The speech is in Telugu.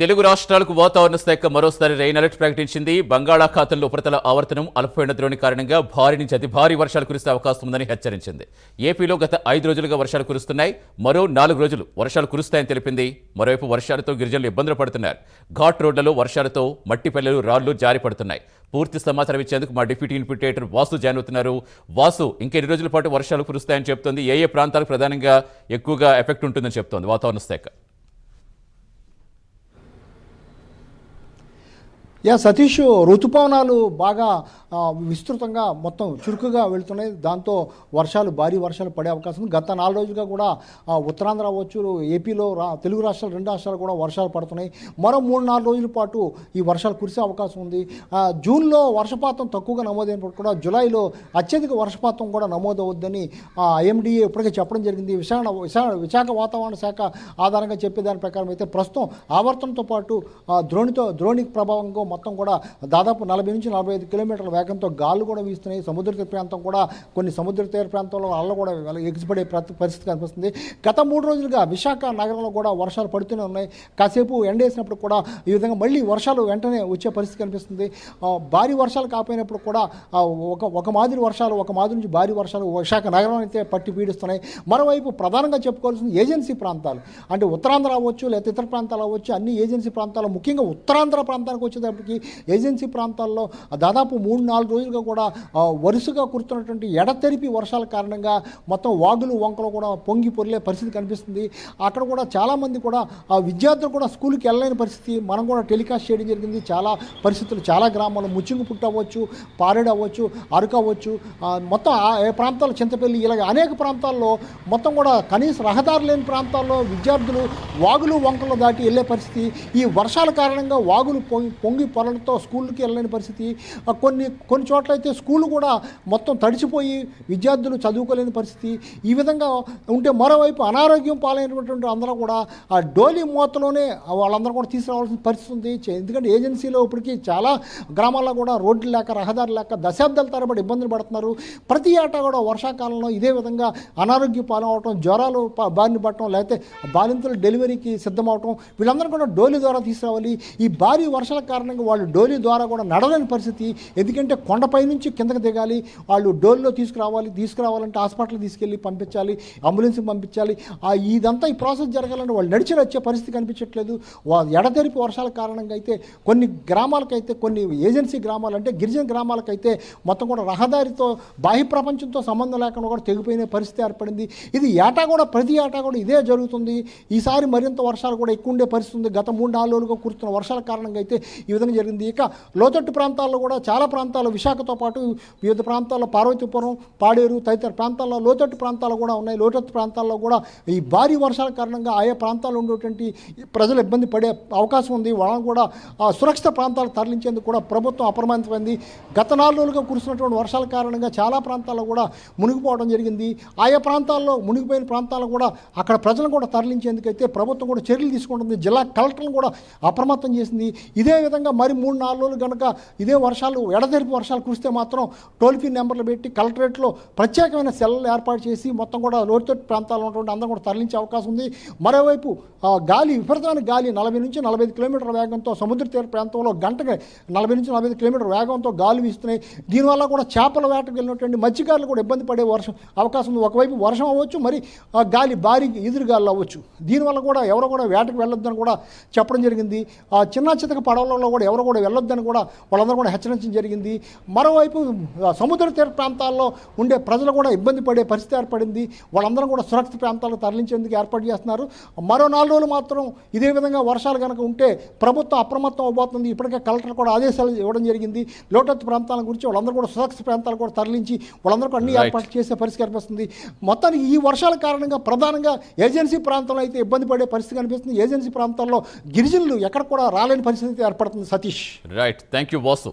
తెలుగు రాష్ట్రాలకు వాతావరణ శాఖ మరోసారి రెయిన్ అలర్ట్ ప్రకటించింది. బంగాళాఖాతంలో ఉపరితల ఆవర్తనం అల్పపీడన ద్రోణి కారణంగా భారీ నుంచి అతి భారీ వర్షాలు కురిసే అవకాశం ఉందని హెచ్చరించింది. ఏపీలో గత ఐదు రోజులుగా వర్షాలు కురుస్తున్నాయి. మరో నాలుగు రోజులు వర్షాలు కురుస్తాయని తెలిపింది. మరోవైపు వర్షాలతో గిరిజనులు ఇబ్బందులు పడుతున్నారు. ఘాట్ రోడ్లలో వర్షాలతో మట్టిపల్లెలు రాళ్ళు జారి పడుతున్నాయి. పూర్తి సమాచారం ఇచ్చేందుకు మా డిప్యూటీ ఇన్పిటేటర్ వాసు జాయిన్ అవుతున్నారు. వాసు ఇంకెన్ని రోజుల పాటు వర్షాలు కురుస్తాయని చెప్తోంది. ఏ ఏ ప్రాంతాలకు ప్రధానంగా ఎక్కువగా ఎఫెక్ట్ ఉంటుందని చెప్తోంది వాతావరణ శాఖ. యా సతీష్ ఋతుపవనాలు బాగా విస్తృతంగా మొత్తం చురుకుగా వెళ్తున్నాయి. దాంతో వర్షాలు భారీ వర్షాలు పడే అవకాశం ఉంది. గత నాలుగు రోజులుగా కూడా ఉత్తరాంధ్ర అవ్వచ్చు ఏపీలో రా తెలుగు రాష్ట్రాలు రెండు రాష్ట్రాలు కూడా వర్షాలు పడుతున్నాయి. మరో మూడు నాలుగు రోజుల పాటు ఈ వర్షాలు కురిసే అవకాశం ఉంది. జూన్లో వర్షపాతం తక్కువగా నమోదైనప్పుడు కూడా జూలైలో అత్యధిక వర్షపాతం కూడా నమోదవద్దని ఐఎండిఏ ఇప్పటికే చెప్పడం జరిగింది. విశాఖ విశాఖ విశాఖ వాతావరణ శాఖ ఆధారంగా చెప్పే దాని ప్రకారం అయితే ప్రస్తుతం ఆవర్తనంతో పాటు ద్రోణితో ద్రోణి ప్రభావంగా మొత్తం కూడా దాదాపు నలభై నుంచి నలభై ఐదు కిలోమీటర్ల వేగంతో గాలు కూడా వీస్తున్నాయి. సముద్ర తీర ప్రాంతం కూడా కొన్ని సముద్ర తీర ప్రాంతంలో అల్ల కూడా ఎగిసిపడే పరిస్థితి కనిపిస్తుంది. గత మూడు రోజులుగా విశాఖ నగరంలో కూడా వర్షాలు పడుతూనే ఉన్నాయి. కాసేపు ఎండేసినప్పుడు కూడా ఈ విధంగా మళ్ళీ వర్షాలు వెంటనే వచ్చే పరిస్థితి కనిపిస్తుంది. భారీ వర్షాలు కాపోయినప్పుడు కూడా ఒక ఒక మాదిరి వర్షాలు ఒక మాదిరి నుంచి భారీ వర్షాలు విశాఖ నగరం అయితే పట్టి పీడిస్తున్నాయి. మరోవైపు ప్రధానంగా చెప్పుకోవాల్సింది ఏజెన్సీ ప్రాంతాలు. అంటే ఉత్తరాంధ్ర అవ్వచ్చు లేకపోతే ఇతర ప్రాంతాలు అవ్వచ్చు అన్ని ఏజెన్సీ ప్రాంతాలు ముఖ్యంగా ఉత్తరాంధ్ర ప్రాంతానికి వచ్చేటప్పటికి ఏజెన్సీ ప్రాంతాల్లో దాదాపు మూడు నాలుగు రోజులుగా కూడా వరుసగా కురుతున్నటువంటి ఎడతెరిపి వర్షాల కారణంగా మొత్తం వాగులు వంకలు కూడా పొంగి పొరిలే పరిస్థితి కనిపిస్తుంది. అక్కడ కూడా చాలామంది కూడా ఆ విద్యార్థులు కూడా స్కూల్కి వెళ్ళలేని పరిస్థితి. మనం కూడా టెలికాస్ట్ చేయడం జరిగింది. చాలా పరిస్థితులు చాలా గ్రామాల్లో ముచ్చింగు పుట్టు అవ్వచ్చు పారేడు అవ్వచ్చు అరకు అవ్వచ్చు మొత్తం ఆ ఏ ప్రాంతాలు చింతపల్లి ఇలాగ అనేక ప్రాంతాల్లో మొత్తం కూడా కనీస రహదారి లేని ప్రాంతాల్లో విద్యార్థులు వాగులు వంకలు దాటి వెళ్ళే పరిస్థితి. ఈ వర్షాల కారణంగా వాగులు పొంగి పొంగి పొరలతో స్కూల్కి వెళ్ళలేని పరిస్థితి. కొన్ని కొన్ని చోట్ల అయితే స్కూల్ కూడా మొత్తం తడిచిపోయి విద్యార్థులు చదువుకోలేని పరిస్థితి. ఈ విధంగా ఉంటే మరోవైపు అనారోగ్యం పాలైనటువంటి అందరూ కూడా ఆ డోలీ మూతలోనే వాళ్ళందరూ కూడా తీసుకురావాల్సిన పరిస్థితి ఉంది. ఎందుకంటే ఏజెన్సీలో ఇప్పటికీ చాలా గ్రామాల్లో కూడా రోడ్లు లేక రహదారులు లేక దశాబ్దాల తరబడి ఇబ్బందులు పడుతున్నారు. ప్రతి ఏటా కూడా వర్షాకాలంలో ఇదే విధంగా అనారోగ్య పాలవటం జ్వరాలు బారిన పడటం లేకపోతే బాలింతలు డెలివరీకి సిద్ధమవటం వీళ్ళందరూ కూడా డోలీ ద్వారా తీసుకురావాలి. ఈ భారీ వర్షాల కారణంగా వాళ్ళు డోలీ ద్వారా కూడా నడలేని పరిస్థితి. ఎందుకంటే కొండపై నుంచి కిందకి దిగాలి. వాళ్ళు డోలీలో తీసుకురావాలి తీసుకురావాలంటే హాస్పిటల్ తీసుకెళ్ళి పంపించాలి అంబులెన్స్కి పంపించాలి. ఆ ఇదంతా ఈ ప్రాసెస్ జరగాలంటే వాళ్ళు నడిచి వచ్చే పరిస్థితి కనిపించట్లేదు. వా- ఎడతెరిపి వర్షాల కారణంగా అయితే కొన్ని గ్రామాలకైతే కొన్ని ఏజెన్సీ గ్రామాలు అంటే గిరిజన గ్రామాలకైతే మొత్తం కూడా రహదారితో బాహ్య ప్రపంచంతో సంబంధం లేకుండా కూడా తెగిపోయిన పరిస్థితి ఏర్పడింది. ఇది ఏటా కూడా ప్రతి ఏటా కూడా ఇదే జరుగుతుంది. ఈసారి మరింత వర్షాలు కూడా ఎక్కువ ఉండే పరిస్థితి ఉంది. గత మూడు నాలుగు రోజులుగా కురుస్తున్న వర్షాల కారణంగా అయితే ఈ విధంగా జరిగింది. ఇక లోతట్టు ప్రాంతాల్లో కూడా చాలా ప్రాంతాల్లో విశాఖతో పాటు వివిధ ప్రాంతాల్లో పార్వతీపురం పాడేరు తదితర ప్రాంతాల్లో లోతట్టు ప్రాంతాలు కూడా ఉన్నాయి. లోతట్టు ప్రాంతాల్లో కూడా ఈ భారీ వర్షాల కారణంగా ఆయా ప్రాంతాల్లో ఉండేటువంటి ప్రజలు ఇబ్బంది పడే అవకాశం ఉంది. వాళ్ళని కూడా ఆ, సురక్షిత ప్రాంతాలు తరలించేందుకు కూడా ప్రభుత్వం అప్రమత్తమైంది. గత నాలుగు రోజులుగా కురిసినటువంటి వర్షాల కారణంగా చాలా ప్రాంతాల్లో కూడా మునిగిపోవడం జరిగింది. ఆయా ప్రాంతాల్లో మునిగిపోయిన ప్రాంతాల్లో కూడా అక్కడ ప్రజలను కూడా తరలించేందుకైతే ప్రభుత్వం కూడా చర్యలు తీసుకుంటుంది. జిల్లా కలెక్టర్లను కూడా అప్రమత్తం చేసింది. ఇదే విధంగా మరి మూడు నాలుగు రోజులు కనుక ఇదే వర్షాలు ఎడతెరిపి వర్షాలు కురిస్తే మాత్రం టోల్ ఫ్రీ నెంబర్లు పెట్టి కలెక్టరేట్లో ప్రత్యేకమైన సెల్లు ఏర్పాటు చేసి మొత్తం కూడా లోతుతట్టు ప్రాంతాల్లో ఉన్నటువంటి అందరం కూడా తరలించే అవకాశం ఉంది. మరోవైపు ఆ, గాలి విపరీతమైన గాలి నలభై నుంచి నలభై ఐదు కిలోమీటర్ల వేగంతో సముద్ర తీర ప్రాంతంలో గంటకి నలభై నుంచి నలభై ఐదు కిలోమీటర్ల వేగంతో గాలి వీస్తున్నాయి. దీనివల్ల కూడా చేపల వేటకు వెళ్ళినటువంటి మత్స్యకారులు కూడా ఇబ్బంది పడే వర్షం అవకాశం ఉంది. ఒకవైపు వర్షం అవ్వచ్చు మరి గాలి భారీ ఎదురు గాలి అవ్వచ్చు. దీనివల్ల కూడా ఎవరు కూడా వేటకు వెళ్ళొద్దని కూడా చెప్పడం జరిగింది. ఆ చిన్న చితక పడవలలో కూడా ఎవరు కూడా వెళ్ళొద్దని కూడా వాళ్ళందరూ కూడా హెచ్చరించడం జరిగింది. మరోవైపు సముద్ర తీర ప్రాంతాల్లో ఉండే ప్రజలు కూడా ఇబ్బంది పడే పరిస్థితి ఏర్పడింది. వాళ్ళందరూ కూడా సురక్షిత ప్రాంతాలకు తరలించేందుకు ఏర్పాటు చేస్తున్నారు. మరో నాలుగు రోజులు మాత్రం ఇదే విధంగా వర్షాలు కనుక ఉంటే ప్రభుత్వం అప్రమత్తం అవబోతుంది. ఇప్పటికే కలెక్టర్ కూడా ఆదేశాలు ఇవ్వడం జరిగింది. లోటత్తు ప్రాంతాల గురించి వాళ్ళందరూ కూడా సురక్షిత ప్రాంతాలు కూడా తరలించి వాళ్ళందరూ కూడా అన్ని. ఏర్పాట్లు చేసే పరిస్థితి కనిపిస్తుంది మొత్తానికి ఈ వర్షాల కారణంగా ప్రధానంగా ఏజెన్సీ ప్రాంతంలో అయితే ఇబ్బంది పడే పరిస్థితి కనిపిస్తుంది. ఏజెన్సీ ప్రాంతాల్లో గిరిజనులు ఎక్కడ కూడా రాలేని పరిస్థితి ఏర్పడుతుంది. Satish right thank you Vasu